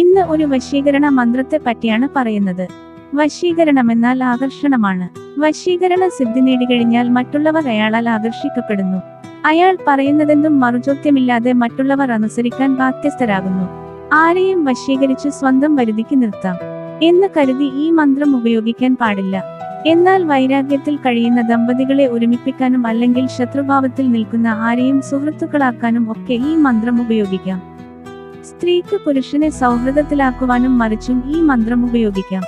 ഇന്ന് ഒരു വശീകരണ മന്ത്രത്തെ പറ്റിയാണ് പറയുന്നത്. വശീകരണമെന്നാൽ ആകർഷണമാണ്. വശീകരണ സിദ്ധി നേടിക്കഴിഞ്ഞാൽ മറ്റുള്ളവർ അയാളാൽ ആകർഷിക്കപ്പെടുന്നു. അയാൾ പറയുന്നതെന്തും മറുചോദ്യമില്ലാതെ മറ്റുള്ളവർ അനുസരിക്കാൻ ബാധ്യസ്ഥരാകുന്നു. ആരെയും വശീകരിച്ച് സ്വന്തം വരുതിക്ക് നിർത്താം. എന്ന് കരുതി ഈ മന്ത്രം ഉപയോഗിക്കാൻ പാടില്ല. എന്നാൽ വൈരാഗ്യത്തിൽ കഴിയുന്ന ദമ്പതികളെ ഒരുമിപ്പിക്കാനും അല്ലെങ്കിൽ ശത്രുഭാവത്തിൽ നിൽക്കുന്ന ആരെയും സുഹൃത്തുക്കളാക്കാനും ഒക്കെ ഈ മന്ത്രം ഉപയോഗിക്കാം. സ്ത്രീക്ക് പുരുഷനെ സൗഹൃദത്തിലാക്കുവാനും മറിച്ചും ഈ മന്ത്രം ഉപയോഗിക്കാം.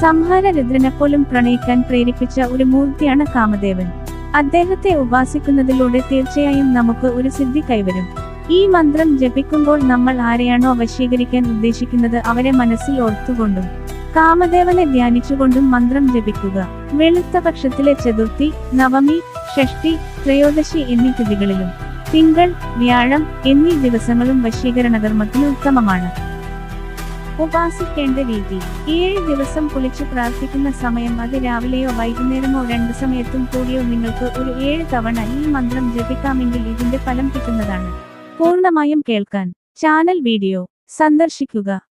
സംഹാര രുദ്രനെപ്പോലും പ്രണയിക്കാൻ പ്രേരിപ്പിച്ച ഒരു മൂർത്തിയാണ് കാമദേവൻ. അദ്ദേഹത്തെ ഉപാസിക്കുന്നതിലൂടെ തീർച്ചയായും നമുക്ക് ഒരു സിദ്ധി കൈവരും. ഈ മന്ത്രം ജപിക്കുമ്പോൾ നമ്മൾ ആരെയാണോ വശീകരിക്കാൻ ഉദ്ദേശിക്കുന്നത് അവരെ മനസ്സിൽ ഓർത്തുകൊണ്ടും കാമദേവനെ ധ്യാനിച്ചുകൊണ്ടും മന്ത്രം ജപിക്കുക. വെളുത്ത പക്ഷത്തിലെ ചതുർത്ഥി നവമി ഷഷ്ടി ത്രയോദശി എന്നീ തിഥികളിലും തിങ്കൾ വ്യാഴം എന്നീ ദിവസങ്ങളും വശീകരണകർമ്മത്തിന് ഉത്തമമാണ്. ഉപാസിക്കേണ്ട രീതി. ഏഴ് ദിവസം കുളിച്ച് പ്രാർത്ഥിക്കുന്ന സമയം അത് രാവിലെയോ വൈകുന്നേരമോ രണ്ട് സമയത്തും കൂടിയോ നിങ്ങൾക്ക് ഒരു ഏഴ് തവണ ഈ മന്ത്രം ജപിക്കാമെങ്കിൽ ഇതിന്റെ ഫലം കിട്ടുന്നതാണ്. പൂർണമായും കേൾക്കാൻ. ചാനൽ വീഡിയോ സന്ദർശിക്കുക.